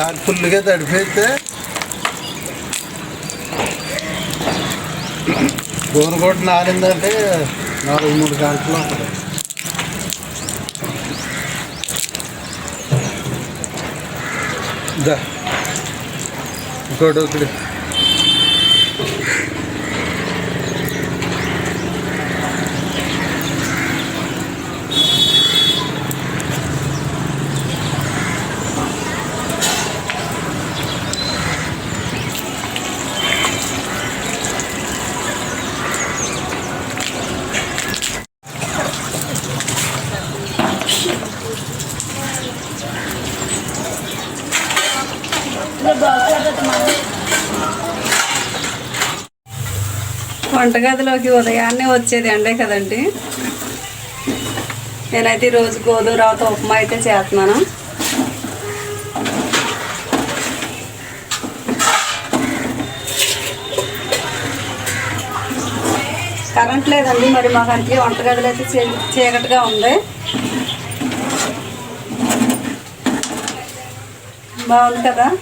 ఒకసారి ఫుల్గా తడిపేస్తే కూర కూడా నారిందంటే నాలుగు మూడు గంటలు ఉంటుంది ఇంకోటి ఒకటి వంటగదిలోకి ఉదయాన్నే వచ్చేది ఎండే కదండి. నేనైతే ఈరోజు గోధుమ రవ్వతో ఉప్మా అయితే చేస్తున్నాను. కరెంట్ లేదండి మరి మాకు అంతే వంటగదిలో అయితే చీ- చీకటిగా ఉంది. బాగుంది కదా?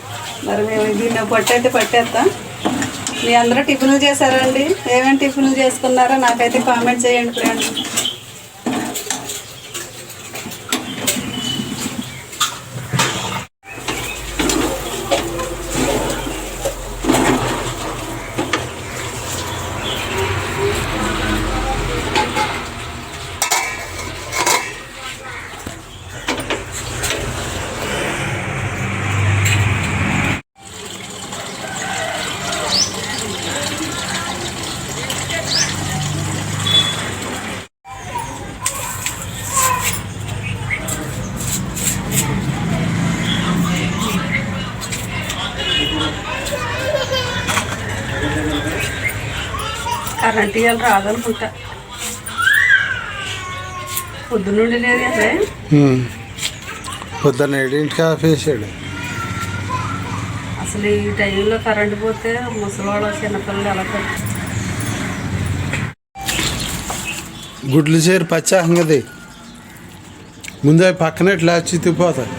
మరి మేము దీన్ని పట్టు అయితే పట్టేస్తాం. మీ అందరూ టిఫిన్లు చేశారండి? ఏమేమి టిఫిన్లు చేసుకున్నారో నాకైతే కామెంట్ చేయండి ఫ్రెండ్స్. కరెంట్ ఇవాళ రాదనుకుంటా. పొద్దు నుండి లేదు అసలే పొద్దున్న ఏడింటికి ఆఫ్ వేసాడు అసలు ఈ టైంలో కరెంట్ పోతే ముసలివాళ్ళు చిన్నపిల్లలు ఎలా గుడ్లు చేరి పచ్చాహంగది ముందు అవి పక్కనే ఇట్లా చితికిపోతాయి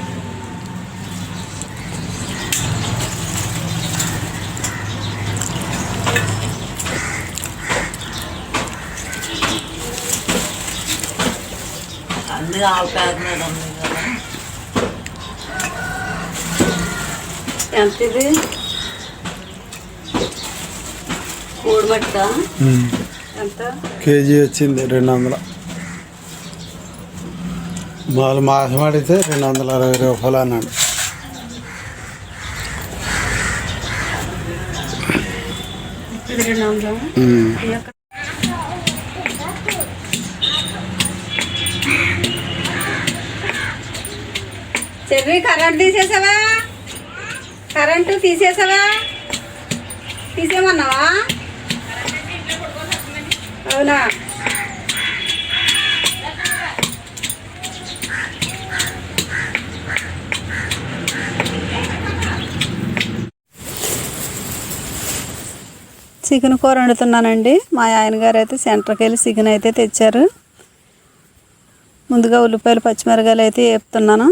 అన్ని ఆవకాయ మీద ఉంది కదా ఎంత ఇది కోడి మట్ట ఎంత కేజీ వచ్చింది రెండు వందల మాలు మాసం అడిగితే రెండు వందల అరవై రూపాయలు అన్నాడు ఇది రెండు వందలు అవి కరెంట్ తీసేసావా? కరెంటు తీసేసావా? తీసేమన్నావా అవునా? చికెన్ కూర వండుతున్నానండి. మా ఆయన గారు అయితే సెంటర్కి వెళ్ళి చికెన్ అయితే తెచ్చారు. ముందుగా ఉల్లిపాయలు పచ్చిమిరకాయలు అయితే వేపుతున్నాను.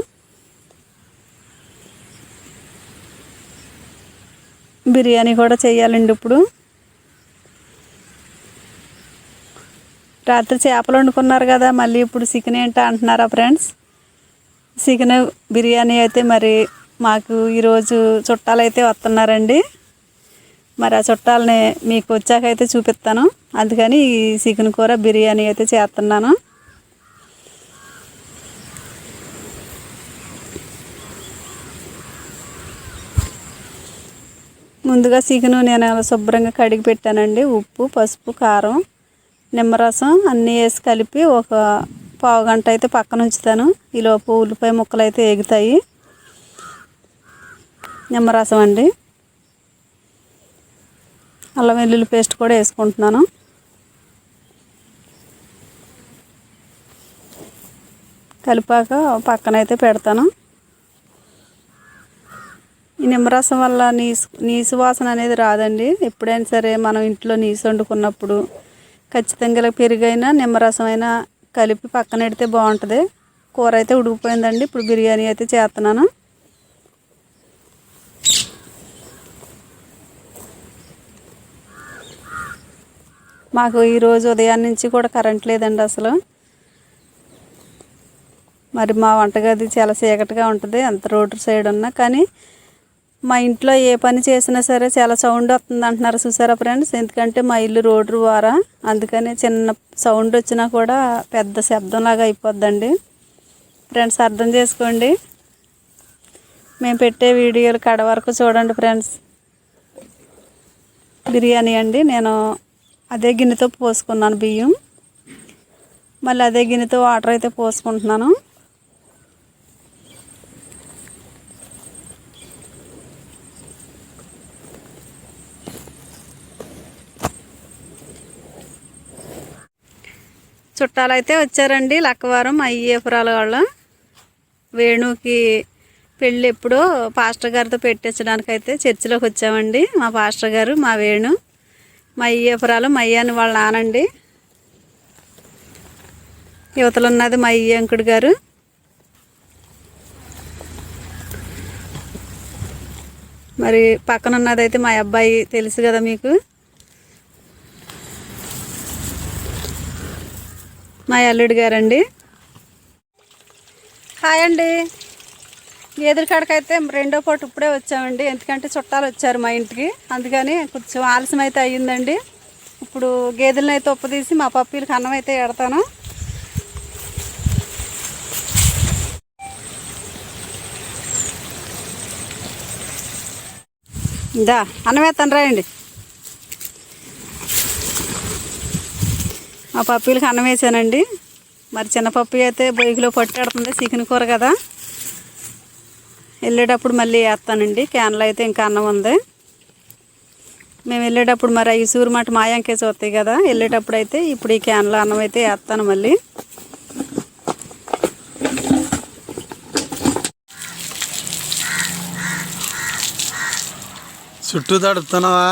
బిర్యానీ కూడా చేయాలండి ఇప్పుడు. రాత్రి చేపలు వండుకున్నారు కదా మళ్ళీ ఇప్పుడు చికెన్ ఏంటా అంటున్నారా ఫ్రెండ్స్ చికెన్ బిర్యానీ అయితే మరి మాకు ఈరోజు చుట్టాలు అయితే వస్తున్నారండి. మరి ఆ చుట్టాలని మీకు వచ్చాకైతే చూపిస్తాను. అందుకని ఈ చికెన్ కూర బిర్యానీ అయితే చేస్తున్నాను. ముందుగా చికెన్ నేను అలా శుభ్రంగా కడిగి పెట్టానండి. ఉప్పు పసుపు కారం నిమ్మరసం అన్నీ వేసి కలిపి ఒక పావు గంట అయితే పక్కన ఉంచుతాను. ఈలోపు ఉల్లిపాయ ముక్కలు అయితే ఎగుతాయి నిమ్మరసం అండి. అల్లం వెల్లుల్లి పేస్ట్ కూడా వేసుకుంటున్నాను. కలిపాక పక్కన అయితే పెడతాను. ఈ నిమ్మరసం వల్ల నీసు నీసు వాసన అనేది రాదండి. ఎప్పుడైనా సరే మనం ఇంట్లో నీసు వండుకున్నప్పుడు ఖచ్చితంగా ఇలా పెరుగైనా నిమ్మరసం అయినా కలిపి పక్కన పెడితే బాగుంటుంది. కూర అయితే ఉడికిపోయిందండి. ఇప్పుడు బిర్యానీ అయితే చేస్తున్నాను. మాకు ఈరోజు ఉదయాన్ని నుంచి కూడా కరెంట్ లేదండి అసలు. మరి మా వంటగది చాలా చీకటిగా ఉంటుంది. అంత రోడ్డు సైడ్ ఉన్నా కానీ మా ఇంట్లో ఏ పని చేసినా సరే చాలా సౌండ్ వస్తుంది అంటున్నారు చూసారా ఫ్రెండ్స్? ఎందుకంటే మా ఇల్లు రోడ్డు ద్వారా. అందుకని చిన్న సౌండ్ వచ్చినా కూడా పెద్ద శబ్దంలాగా అయిపోద్దండి. ఫ్రెండ్స్ అర్థం చేసుకోండి. మేము పెట్టే వీడియోలు కడ వరకు చూడండి ఫ్రెండ్స్. బిర్యానీ అండి. నేను అదే గిన్నెతో పోసుకున్నాను బియ్యం. మళ్ళీ అదే గిన్నెతో వాటర్ అయితే పోసుకుంటున్నాను. చుట్టాలైతే వచ్చారండి. లక్కవారం అయ్యేపురాల వాళ్ళు. వేణుకి పెళ్ళి ఎప్పుడో పాస్టర్ గారితో పెట్టించడానికి అయితే చర్చిలోకి వచ్చామండి. మా పాస్టర్ గారు మా వేణు మా అయ్యేపురాలు మా వాళ్ళ నానండి యువతలు ఉన్నది మా అయ్యంకుడు గారు. మరి పక్కన ఉన్నదైతే మా అబ్బాయి తెలుసు కదా మీకు. మా అల్లుడు గారండి. హాయ్ అండి. గేదెల కాడకైతే రెండో పూట ఇప్పుడే వచ్చామండి. ఎందుకంటే చుట్టాలు వచ్చారు మా ఇంటికి. అందుకని కొంచెం ఆలస్యం అయితే అయ్యిందండి. ఇప్పుడు గేదెలను అయితే ఉప్పదీసి మా పప్పీలకు అన్నం అయితే ఎడతాను ఇదా అన్నం వేస్తాను రాయండి మా పప్పీలకు అన్నం వేసానండి. మరి చిన్న పప్పి అయితే బొయ్యిలో పట్టాడుతుంది చికెన్ కూర కదా. వెళ్ళేటప్పుడు మళ్ళీ వేస్తానండి. క్యాన్లో అయితే ఇంకా అన్నం ఉంది. మేము వెళ్ళేటప్పుడు మరి అవి సూరిమాట మాయాంకేసి వస్తాయి కదా వెళ్ళేటప్పుడు అయితే ఇప్పుడు ఈ క్యాన్లో అన్నం అయితే వేస్తాను మళ్ళీ. చుట్టూ తడుపుతున్నావా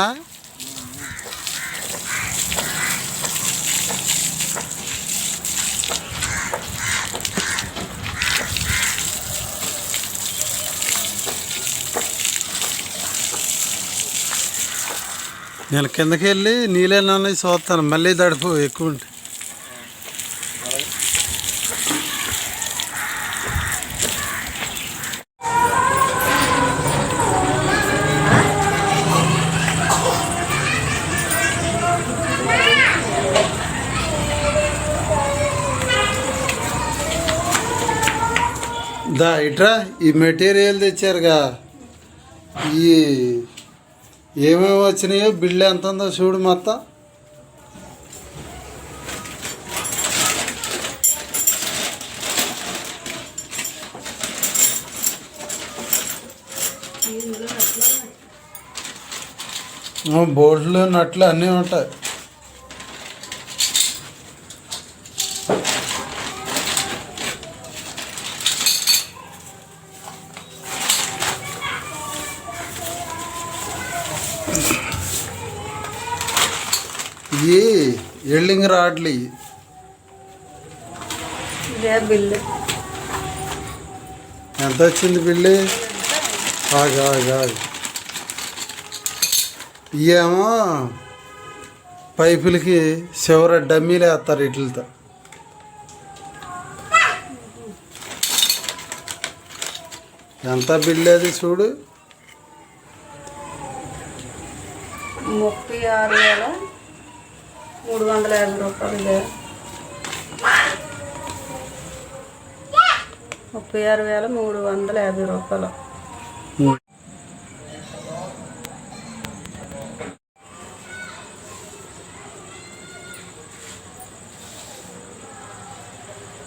నేను కిందకి వెళ్ళి నీళ్ళని చూస్తాను. మళ్ళీ తడుపు ఎక్కువ ఉంటే. దా ఇట్రా ఈ మెటీరియల్ తెచ్చారుగా. ఈ ఏమేమి వచ్చినాయో బిల్లు ఎంత ఉందో చూడు మొత్తం. బోర్డులు నట్లు అన్నీ ఉంటాయి. ఎల్లింగ్ రాడ్లు బిల్లు. ఎంత వచ్చింది బిల్లు? ఆగు ఆగు ఆగు. ఇవేమో పైపులకి చివర డమ్మీలు వేస్తారు ఇట్లతో. ఎంత బిల్లు అది చూడు? ముప్పై ఆరు వేల. మూడు వందల యాభై రూపాయలు ఇదే ముప్పై ఆరు వేల మూడు వందల యాభై రూపాయలు.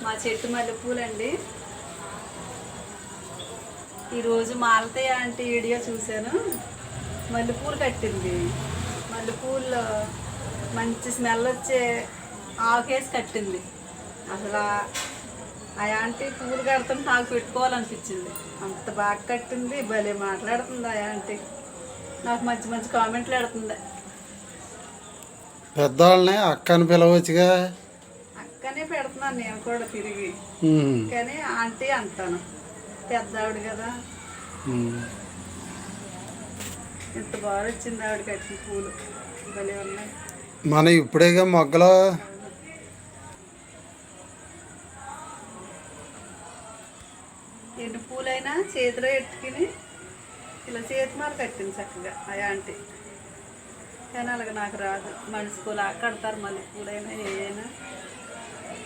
మా చెట్టు మల్లెపూలండి ఈరోజు మాలతయ్య అంటే వీడియో చూశాను. మల్లెపూలు కట్టింది. మల్లెపూల్లో మంచి స్మెల్ వచ్చే ఆకేసి కట్టింది. అసలు ఆ- ఆంటీ పూలు కడుతుంటే నాకు పెట్టుకోవాలనిపించింది. అంత బాగా కట్టింది భలే మాట్లాడుతుంది ఆ ఆంటీ. నాకు మంచి మంచి కామెంట్లు పెడుతుంది. పెద్దవాళ్ళని అక్కని పిలవచ్చుగా. అక్కనే పెడుతున్నాను నేను కూడా తిరిగి. కానీ ఆంటీ అంటాను పెద్ద ఆవిడ కదా. ఎంత బాగా వచ్చింది ఆవిడ కట్టిన పూలు. భలే ఉన్నాయి. మన ఇప్పుడేగా మొగ్గలు ఎన్ని పూలైనా చేతిలో ఎట్టుకుని ఇలా చేతి మాల కట్టింది చక్కగా ఆ ఆంటీ కానీ అలాగ నాకు రాదు. మనిషి పూలు కడతారు మళ్ళీ పూలైనా ఏదైనా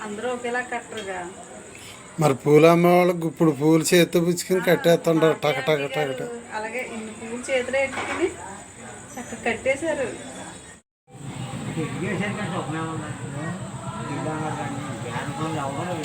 అందరూ ఒకేలా కట్టరుగా. మరి పూలు అమ్మే వాళ్ళకి ఇప్పుడు పూలు చేతితో పుచ్చుకుని కట్టేస్తుంటారు. టక టక టక. అలాగే ఇన్ని పూలు చేతిలో ఎట్టుకుని చక్కగా కట్టేశారు. thì dưới trên cái sọc nào mà thì đang là gần giá con đầu nó là